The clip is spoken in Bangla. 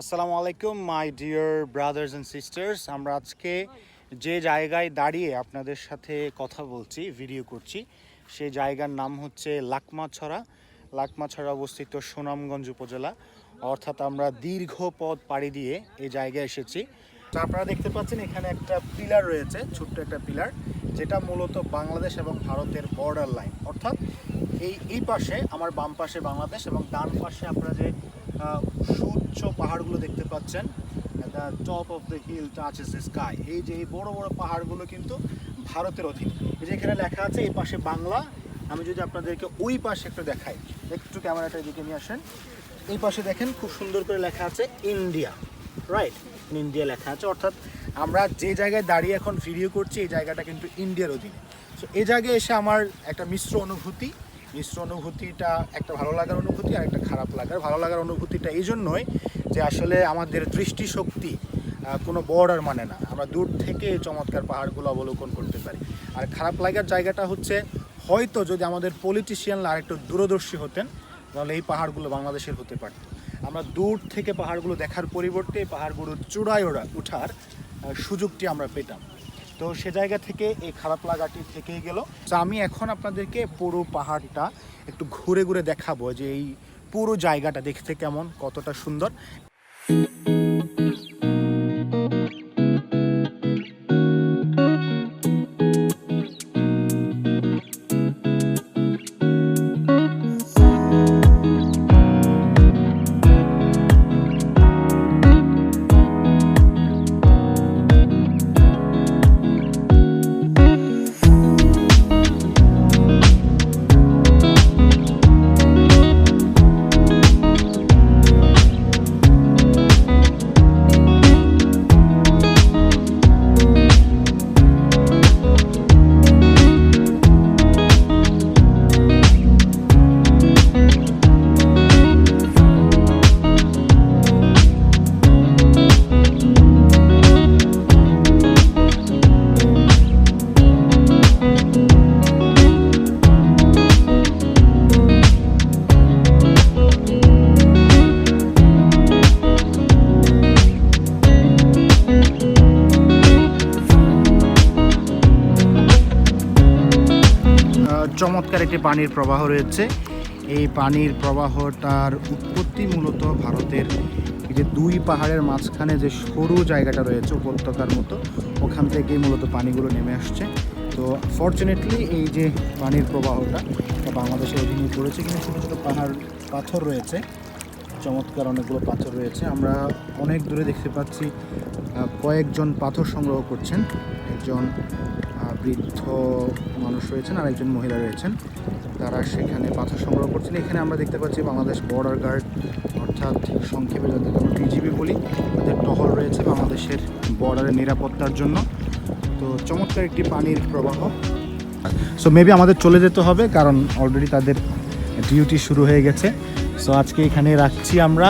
আসসালামু আলাইকুম my dear brothers and sisters আমরা আজকে যে জায়গায় দাঁড়িয়ে আপনাদের সাথে কথা বলছি ভিডিও করছি সেই জায়গার নাম হচ্ছে লাকমাছড়া। লাকমাছড়া অবস্থিত সুনামগঞ্জ উপজেলা। অর্থাৎ আমরা দীর্ঘ পথ পাড়ি দিয়ে এই জায়গায় এসেছি। আপনারা দেখতে পাচ্ছেন, এখানে একটা পিলার রয়েছে, ছোট্ট একটা পিলার, যেটা মূলত বাংলাদেশ এবং ভারতের বর্ডার লাইন অর্থাৎ এই এই পাশে, আমার বাম পাশে বাংলাদেশ এবং ডান পাশে আপনারা যে সুউচ্চ পাহাড়গুলো দেখতে পাচ্ছেন। The top of the hill touches the sky এই যে এই বড় বড় পাহাড়গুলো কিন্তু ভারতের অধীন। এই যে এখানে লেখা আছে, এই পাশে বাংলা। আমি যদি আপনাদেরকে ওই পাশে একটু দেখাই, একটু ক্যামেরাটা এদিকে নিয়ে আসেন। এই পাশে দেখেন, খুব সুন্দর করে লেখা আছে, ইন্ডিয়া। রাইট ইন্ডিয়া লেখা আছে। অর্থাৎ আমরা যে জায়গায় দাঁড়িয়ে এখন ভিডিও করছি, এই জায়গাটা কিন্তু ইন্ডিয়ার অধীনে। সো এই জায়গায় এসে আমার একটা মিশ্র অনুভূতি মিশ্র অনুভূতিটা, একটা ভালো লাগার অনুভূতি আর একটা খারাপ লাগার, ভালো লাগার অনুভূতিটা এই জন্যই যে আসলে আমাদের দৃষ্টিশক্তি কোনো বর্ডার মানে না। আমরা দূর থেকে চমৎকার পাহাড়গুলো অবলোকন করতে পারি। আর খারাপ লাগার জায়গাটা হচ্ছে, হয়তো যদি আমাদের পলিটিশিয়ানরা আরেকটু দূরদর্শী হতেন, তাহলে এই পাহাড়গুলো বাংলাদেশের হতে পারত। আমরা দূর থেকে পাহাড়গুলো দেখার পরিবর্তে পাহাড়গুলোর চূড়ায় ওরা উঠার সুযোগটি আমরা পেতাম। তো সে জায়গা থেকে এই খারাপ লাগাটি থেকেই গেল। তো আমি এখন আপনাদেরকে পুরো পাহাড়টা একটু ঘুরে ঘুরে দেখাবো যে এই পুরো জায়গাটা দেখতে কেমন, কতটা সুন্দর। চমৎকার একটি পানির প্রবাহ রয়েছে। এই পানির প্রবাহটার উৎপত্তি মূলত ভারতের যে দুই পাহাড়ের মাঝখানে যে সরু জায়গাটা রয়েছে উপত্যকার মতো, ওখান থেকেই মূলত পানিগুলো নেমে আসছে। তো ফর্চুনেটলি এই যে পানির প্রবাহটা এটা বাংলাদেশের অধীনে পড়েছে কিন্তু ছোটো ছোটো পাহাড়, পাথর রয়েছে। চমৎকার অনেকগুলো পাথর রয়েছে। আমরা অনেক দূরে দেখতে পাচ্ছি কয়েকজন পাথর সংগ্রহ করছেন। একজন বৃদ্ধ মানুষ রয়েছেন আর একজন মহিলা রয়েছেন। তারা সেখানে পাথর সংগ্রহ করছেন। এখানে আমরা দেখতে পাচ্ছি বাংলাদেশ বর্ডার গার্ড অর্থাৎ সংক্ষেপে যাদের আমরা বিজিবি বলি, তাদের টহল রয়েছে বাংলাদেশের বর্ডারের নিরাপত্তার জন্য। তো চমৎকার একটি পানির প্রবাহ। সো মেবি আমাদের চলে যেতে হবে, কারণ অলরেডি তাদের ডিউটি শুরু হয়ে গেছে। সো আজকে এখানে রাখছি আমরা।